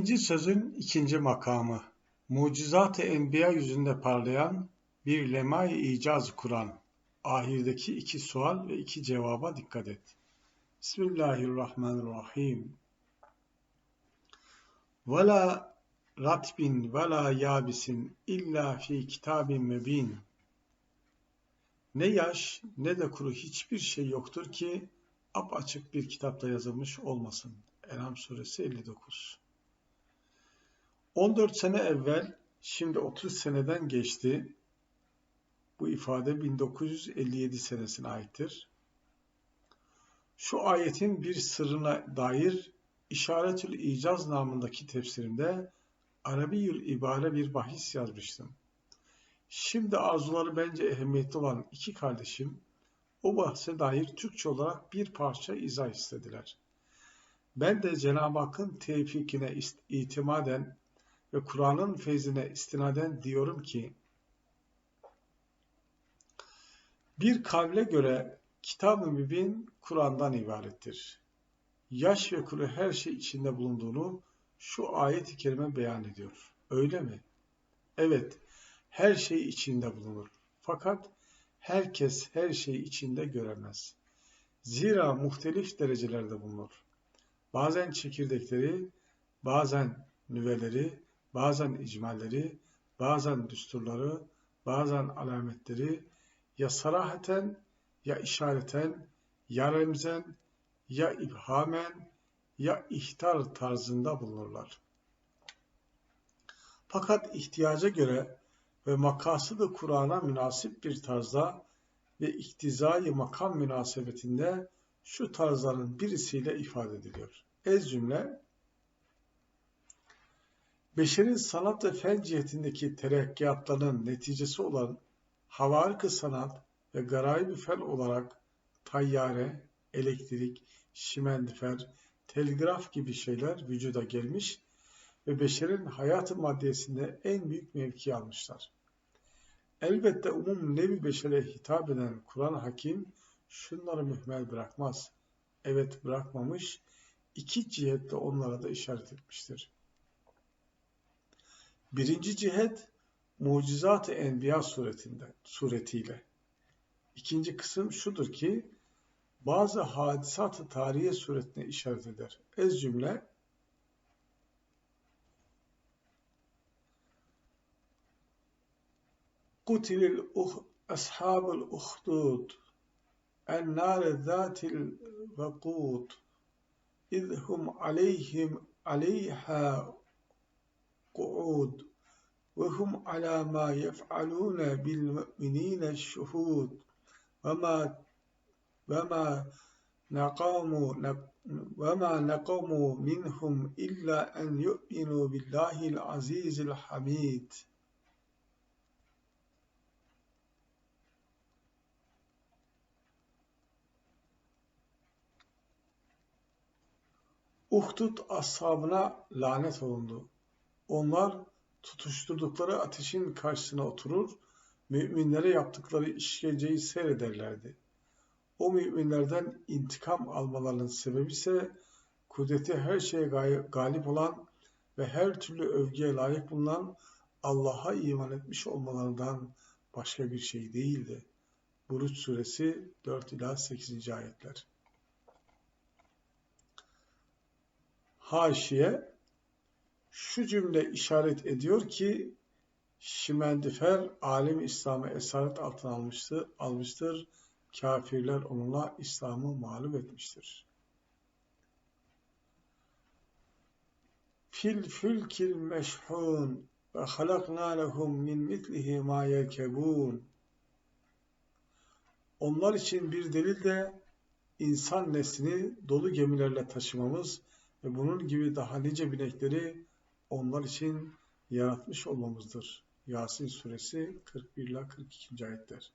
Yirminci sözün ikinci makamı Mucizat-ı Enbiya yüzünde parlayan bir lemay icaz Kur'an. Ahirdeki iki sual ve iki cevaba dikkat et. Bismillahirrahmanirrahim. Vela ratbin vela yabisin illa fi kitabin mübin. Ne yaş ne de kuru hiçbir şey yoktur ki apaçık bir kitapta yazılmış olmasın. Enam suresi 59 14 sene evvel, şimdi 30 seneden geçti. Bu ifade 1957 senesine aittir. Şu ayetin bir sırrına dair İşaretül İcaz namındaki tefsirimde Arabiyül İbare bir bahis yazmıştım. Şimdi arzuları bence ehemmiyetli olan iki kardeşim o bahse dair Türkçe olarak bir parça izah istediler. Ben de Cenab-ı Hakk'ın tevfikine itimaden ve Kur'an'ın feyzine istinaden diyorum ki, bir kavle göre Kitab-ı Mübin Kur'an'dan ibarettir. Yaş ve kuru her şey içinde bulunduğunu şu ayet-i kerime beyan ediyor. Öyle mi? Evet, her şey içinde bulunur. Fakat herkes her şeyi içinde göremez. Zira muhtelif derecelerde bulunur. Bazen çekirdekleri, bazen nüveleri, bazen icmalleri, bazen düsturları, bazen alametleri ya sarahaten ya işareten ya remzen ya ibhamen ya ihtar tarzında bulunurlar. Fakat ihtiyaca göre ve makasıdı Kur'an'a münasip bir tarzda ve iktizai makam münasebetinde şu tarzların birisiyle ifade ediliyor. Ez cümle, beşerin sanat ve fen cihetindeki terekkiyatlarının neticesi olan havarik sanat ve garayib fen olarak tayyare, elektrik, şimendifer, telgraf gibi şeyler vücuda gelmiş ve beşerin hayatı maddesinde en büyük mevki almışlar. Elbette umum nevi beşere hitap eden Kur'an Hakim şunları mühmel bırakmaz. Evet bırakmamış, iki cihette onlara da işaret etmiştir. Birinci cihet mucizat-ı enbiya suretinde, suretiyle. İkinci kısım şudur ki bazı hadisat-ı tarihe suretine işaret eder. Ez cümle Kutilil uh, ashabul uhdud en nâre zâtil vekûd izhum aleyhim aleyhâ قعود وهم على ما يفعلون بالمؤمنين الشهود وما وما نقاموا وما نقموا منهم إلا أن يؤمنوا بالله العزيز الحميد Uhdud ashabına lanet olundu. Onlar tutuşturdukları ateşin karşısına oturur, müminlere yaptıkları işkenceyi seyrederlerdi. O müminlerden intikam almalarının sebebi ise kudreti her şeye galip olan ve her türlü övgüye layık bulunan Allah'a iman etmiş olmalarından başka bir şey değildi. Buruç suresi 4 ila 8. ayetler. Haşiye şu cümle işaret ediyor ki Şimendifer alim İslam'ı esaret altına almıştır, almıştır. Kafirler onunla İslam'ı mağlup etmiştir. Fil fülkil meşhun ve halakna lehum min mitlihi ma yerkebun. Onlar için bir delil de insan neslini dolu gemilerle taşımamız ve bunun gibi daha nice binekleri onlar için yaratmış olmamızdır. Yasin suresi 41 ile 42. ayetler.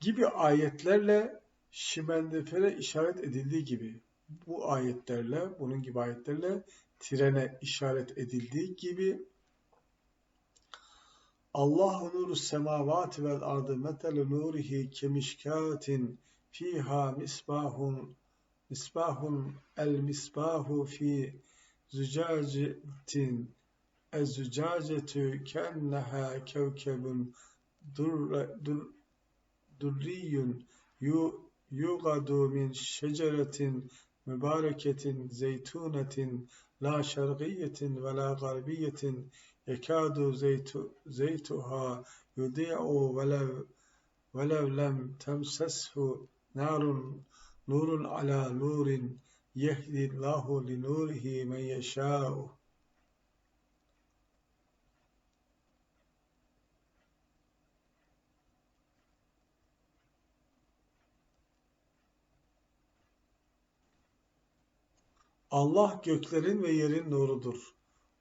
Gibi ayetlerle şimendefere işaret edildiği gibi bu ayetlerle, bunun gibi ayetlerle trene işaret edildiği gibi Allahu nuru semavati vel ardı metelu nurihi kemişkatin fiha misbahun misbahun el misbahu fi zücacetin ezzücacetu kenneha kevkebun durriyun yugadu min şeceretin mübareketin zeytunetin la şergiyetin ve la garbiyetin yekadu zeytuha yudi'u velev velev lem temseshu narun nurun ala nurin yehdillahu li nurihi men yeşâ'u Allah göklerin ve yerin nurudur.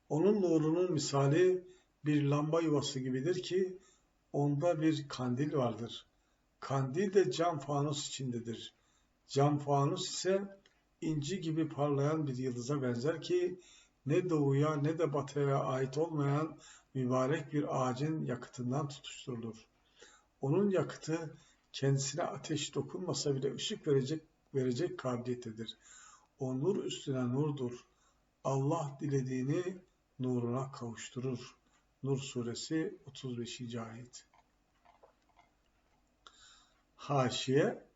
Onun nurunun misali bir lamba yuvası gibidir ki onda bir kandil vardır. Kandil de cam fanus içindedir. Cam fanus ise inci gibi parlayan bir yıldıza benzer ki ne doğuya ne de batıya ait olmayan mübarek bir ağacın yakıtından tutuşturulur. Onun yakıtı kendisine ateş dokunmasa bile ışık verecek verecek kabiliyettedir. O nur üstüne nurdur. Allah dilediğini nuruna kavuşturur. Nur suresi 35. ayet. Haşiye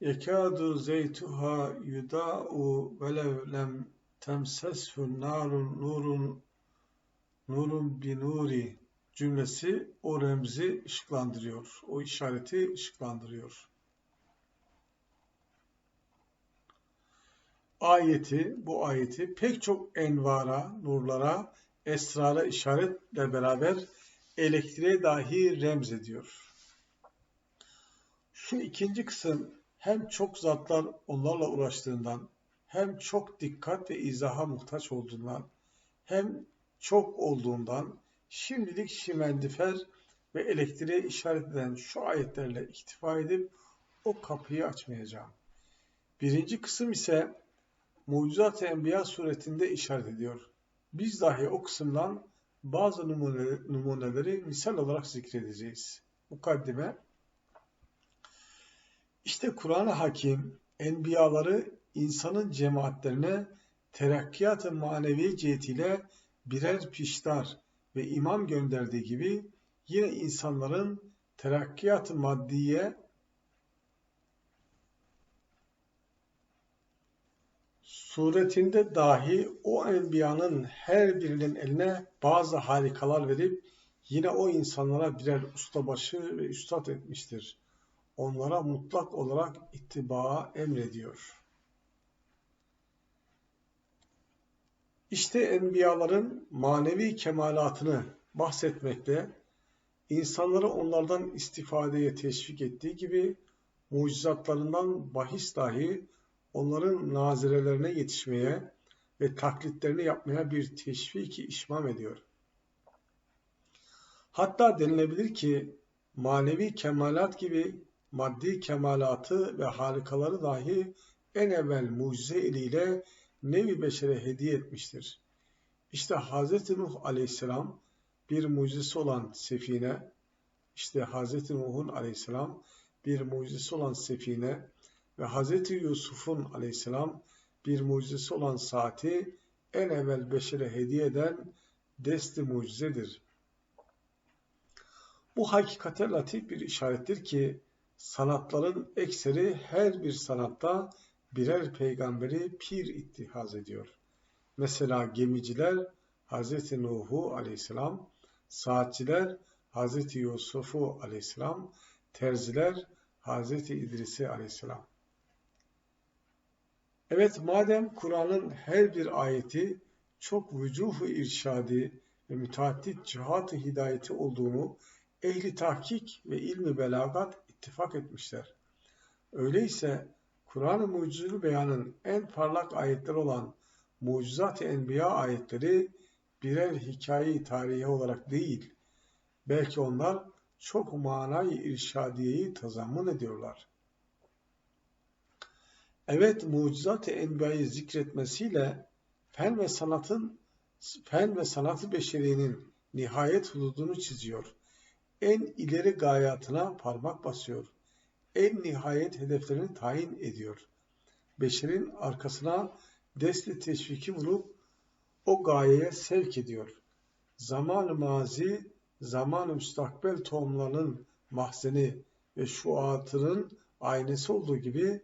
Yekâdu zeytuha yudâ'u velev lem temseshu narun nurun nurun binuri cümlesi o remzi ışıklandırıyor. O işareti ışıklandırıyor. Ayeti, bu ayeti pek çok envara, nurlara, esrara işaretle beraber elektriğe dahi remz ediyor. Şu ikinci kısım hem çok zatlar onlarla uğraştığından, hem çok dikkat ve izaha muhtaç olduğundan, hem çok olduğundan, Şimdilik şimendifer ve elektriğe işaret eden şu ayetlerle iktifa edip o kapıyı açmayacağım. Birinci kısım ise Mucizat-ı Enbiya suretinde işaret ediyor. Biz dahi o kısımdan bazı numuneleri, misal olarak zikredeceğiz. Mukaddime İşte Kur'an-ı Hakim enbiyaları insanın cemaatlerine terakkiyat-ı manevi cihetiyle birer piştar, ve imam gönderdiği gibi yine insanların terakkiyat maddiye suretinde dahi o enbiyanın her birinin eline bazı harikalar verip yine o insanlara birer ustabaşı ve üstad etmiştir. Onlara mutlak olarak ittibaa emrediyor. İşte enbiyaların manevi kemalatını bahsetmekte, insanları onlardan istifadeye teşvik ettiği gibi mucizatlarından bahis dahi onların nazirelerine yetişmeye ve taklitlerini yapmaya bir teşviki işmam ediyor. Hatta denilebilir ki manevi kemalat gibi maddi kemalatı ve harikaları dahi en evvel mucize eliyle nevi beşere hediye etmiştir. İşte Hz. Nuh aleyhisselam bir mucizesi olan sefine, işte Hz. Nuh'un aleyhisselam bir mucizesi olan sefine ve Hz. Yusuf'un aleyhisselam bir mucizesi olan saati en evvel beşere hediye eden desti mucizedir. Bu hakikate latif bir işarettir ki sanatların ekseri her bir sanatta birer peygamberi pir ittihaz ediyor. Mesela gemiciler Hz. Nuh'u aleyhisselam, saatçiler Hz. Yusuf'u aleyhisselam, terziler Hz. İdris'i aleyhisselam. Evet madem Kur'an'ın her bir ayeti çok vücuhu irşadi ve müteaddit cihat-ı hidayeti olduğunu ehli tahkik ve ilmi belagat ittifak etmişler. Öyleyse Kur'an-ı Mucizül Beyan'ın en parlak ayetleri olan Mucizat-ı Enbiya ayetleri birer hikaye tarihi olarak değil, belki onlar çok manayı irşadiyeyi tazammun ediyorlar. Evet, mucizat-ı enbiyayı zikretmesiyle fen ve sanatın fen ve sanatı beşeriyenin nihayet hududunu çiziyor. En ileri gayatına parmak basıyor en nihayet hedeflerini tayin ediyor. Beşerin arkasına desti teşviki vurup o gayeye sevk ediyor. Zaman-ı mazi, zaman-ı müstakbel tohumlarının mahzeni ve şuatının aynesi olduğu gibi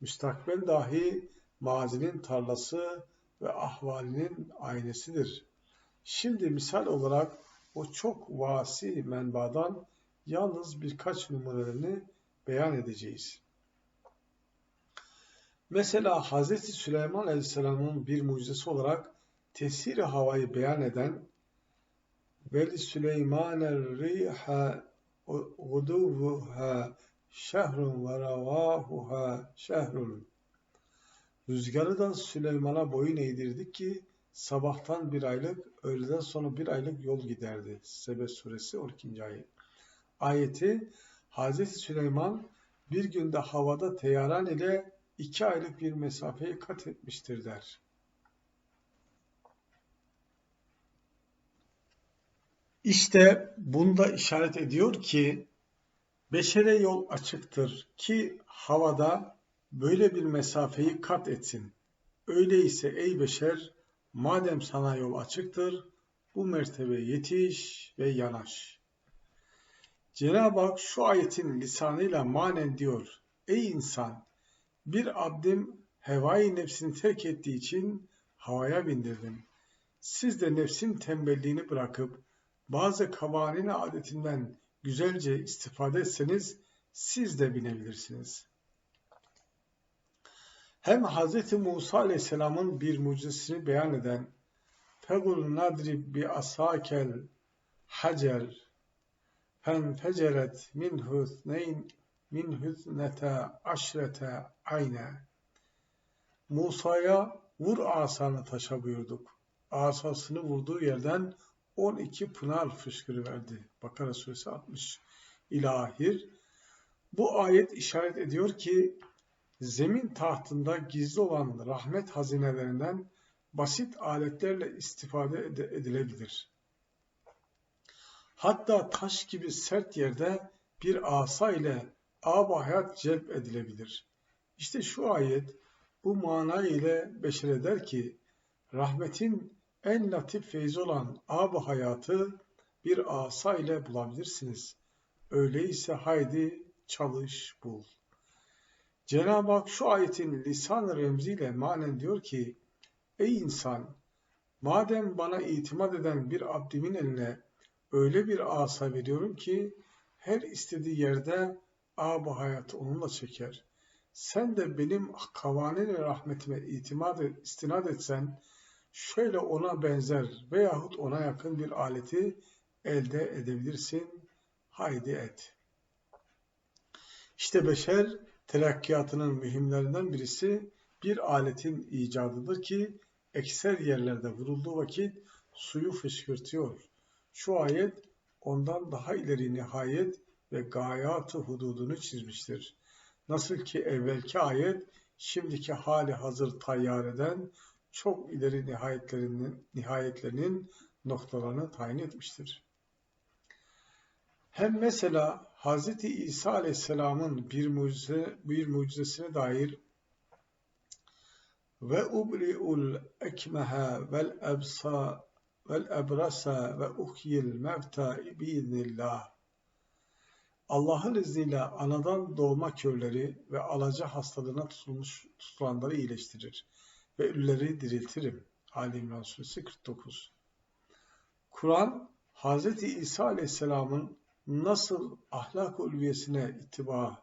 müstakbel dahi mazinin tarlası ve ahvalinin aynesidir. Şimdi misal olarak o çok vasi menbadan yalnız birkaç numarlarını beyan edeceğiz. Mesela Hz. Süleyman Aleyhisselam'ın bir mucizesi olarak tesiri havayı beyan eden Veli Süleyman riha guduvuha şehrun ve ravahuha şehrun Rüzgarı da Süleyman'a boyun eğdirdik ki sabahtan bir aylık, öğleden sonra bir aylık yol giderdi. Sebe suresi 12. ayet. Ayeti Hz. Süleyman bir günde havada teyaran ile iki aylık bir mesafeyi kat etmiştir der. İşte bunda işaret ediyor ki beşere yol açıktır ki havada böyle bir mesafeyi kat etsin. Öyleyse ey beşer madem sana yol açıktır bu mertebe yetiş ve yanaş. Cenab-ı Hak şu ayetin lisanıyla manen diyor. Ey insan bir abdim hevai nefsini terk ettiği için havaya bindirdim. Siz de nefsin tembelliğini bırakıp bazı kavanin adetinden güzelce istifade etseniz siz de binebilirsiniz hem Hz. Musa Aleyhisselam'ın bir mucizesini beyan eden Fegul nadrib bi asakel hacer fenfeceret min hüthneyn min hüthnete aşrete ayne Musa'ya vur asanı taşa buyurduk. Asasını vurduğu yerden 12 pınar fışkırıverdi. Bakara suresi 60 ilahir. Bu ayet işaret ediyor ki zemin tahtında gizli olan rahmet hazinelerinden basit aletlerle istifade edilebilir. Hatta taş gibi sert yerde bir asa ile ab hayat celp edilebilir. İşte şu ayet bu mana ile beşer eder ki rahmetin en latif feyzi olan ab hayatı bir asa ile bulabilirsiniz. Öyleyse haydi çalış bul. Cenab-ı Hak şu ayetin lisan-ı remziyle manen diyor ki Ey insan! Madem bana itimat eden bir abdimin eline öyle bir asa veriyorum ki her istediği yerde ab hayatı onunla çeker. Sen de benim kavanin rahmetime itimat et, istinad etsen şöyle ona benzer veyahut ona yakın bir aleti elde edebilirsin. Haydi et. İşte beşer terakkiyatının mühimlerinden birisi bir aletin icadıdır ki ekser yerlerde vurulduğu vakit suyu fışkırtıyor. Şu ayet ondan daha ileri nihayet ve gayatı hududunu çizmiştir. Nasıl ki evvelki ayet şimdiki hali hazır tayyar eden çok ileri nihayetlerinin, nihayetlerinin noktalarını tayin etmiştir. Hem mesela Hz. İsa Aleyhisselam'ın bir, mucize, bir mucizesine dair ve ubri'ul ekmeha vel ebsa vel ebrasa ve uhyil mevta biiznillah Allah'ın izniyle anadan doğma körleri ve alaca hastalığına tutulmuş tutulanları iyileştirir ve ölüleri diriltirim. Ali İmran Suresi 49 Kur'an, Hz. İsa Aleyhisselam'ın nasıl ahlak ulviyesine ittiba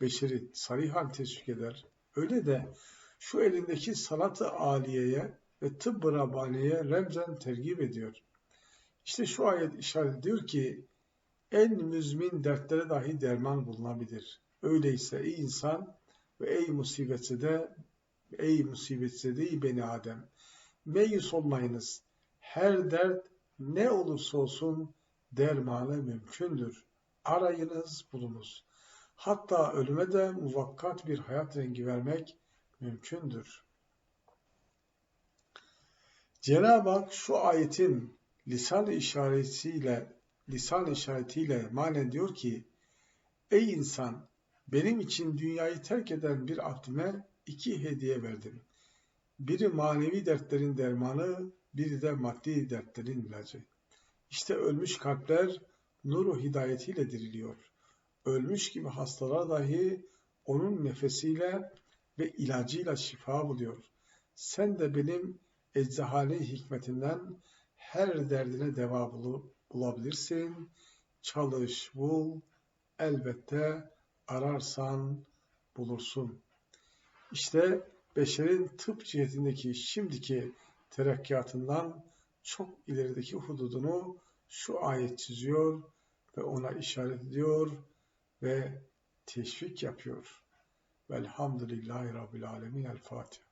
beşeri sarihan teşvik eder, öyle de şu elindeki sanat-ı aliyeye ve tıbb-ı Rabbani'ye remzen tergip ediyor. İşte şu ayet işaret ediyor ki en müzmin dertlere dahi derman bulunabilir. Öyleyse ey insan ve ey musibetse de ey musibetse de beni Adem meyus olmayınız. Her dert ne olursa olsun dermanı mümkündür. Arayınız bulunuz. Hatta ölüme de muvakkat bir hayat rengi vermek mümkündür. Cenab-ı Hak şu ayetin lisan işaretiyle lisan işaretiyle manen diyor ki Ey insan Benim için dünyayı terk eden bir abdime iki hediye verdim. Biri manevi dertlerin dermanı, biri de maddi dertlerin ilacı. İşte ölmüş kalpler nuru hidayetiyle diriliyor. Ölmüş gibi hastalar dahi onun nefesiyle ve ilacıyla şifa buluyor. Sen de benim eczahane hikmetimden her derdine deva bulabilirsin. Çalış, bul, elbette ararsan bulursun. İşte beşerin tıp cihetindeki şimdiki terakkiyatından çok ilerideki hududunu şu ayet çiziyor ve ona işaret ediyor ve teşvik yapıyor. Velhamdülillahi Rabbil Alemin. El Fatiha.